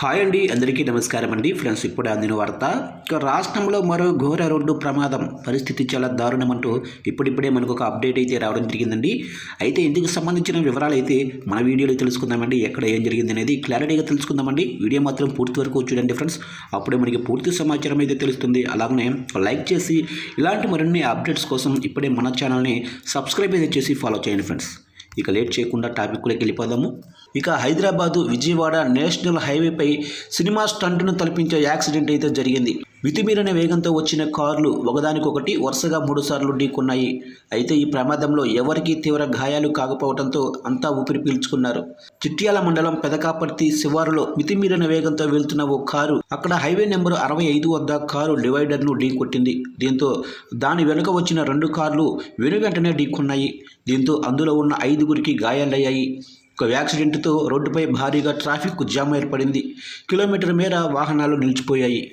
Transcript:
Hi అండి అందరికీ నమస్కారం అండి. ఫ్రెండ్స్ ఇప్పుడు అందిన వార్త. రాష్ట్రంలో మరో ఘోర రోడ్డు ప్రమాదం. పరిస్థితి చాలా దారుణం అంటూ ఇప్పుడిప్పుడే మనకు ఒక అప్డేట్ అయితే రావడం జరిగిందండి. అయితే ఇందుకు సంబంధించిన వివరాలు అయితే మన వీడియోలో తెలుసుకుందామండి. ఎక్కడ ఏం జరిగింది అనేది క్లారిటీగా తెలుసుకుందామండి. వీడియో మాత్రం పూర్తి వరకు చూడండి ఫ్రెండ్స్. అప్పుడే మనకి పూర్తి సమాచారం అయితే తెలుస్తుంది. అలాగనే లైక్ చేసి ఇలాంటి మరిన్ని అప్డేట్స్ కోసం ఇప్పుడే మన ఛానల్ని సబ్స్క్రైబ్ అయితే చేసి ఫాలో చేయండి ఫ్రెండ్స్. ఇక లేట్ చేయకుండా టాపిక్లోకి వెళ్ళిపోదాము. ఇక హైదరాబాదు విజయవాడ నేషనల్ హైవేపై సినిమా స్టంట్ను తలపించే యాక్సిడెంట్ అయితే జరిగింది. మితిమీరిన వేగంతో వచ్చిన కార్లు ఒకదానికొకటి వరుసగా మూడుసార్లు ఢీకొన్నాయి. అయితే ఈ ప్రమాదంలో ఎవరికీ తీవ్ర గాయాలు కాకపోవడంతో అంతా ఊపిరి పీల్చుకున్నారు. చిట్యాల మండలం పెదకాపర్తి శివారులో మితిమీరిన వేగంతో వెళ్తున్న ఓ కారు అక్కడ హైవే నెంబర్ అరవై ఐదు వద్ద కారు డివైడర్ను ఢీకొట్టింది. దీంతో దాని వెనుక వచ్చిన రెండు కార్లు వెనువెంటనే ఢీకొన్నాయి. దీంతో అందులో ఉన్న ఐదుగురికి గాయాలయ్యాయి. ఒక యాక్సిడెంట్తో రోడ్డుపై భారీగా ట్రాఫిక్ జామ్ ఏర్పడింది. కిలోమీటర్ మేర వాహనాలు నిలిచిపోయాయి.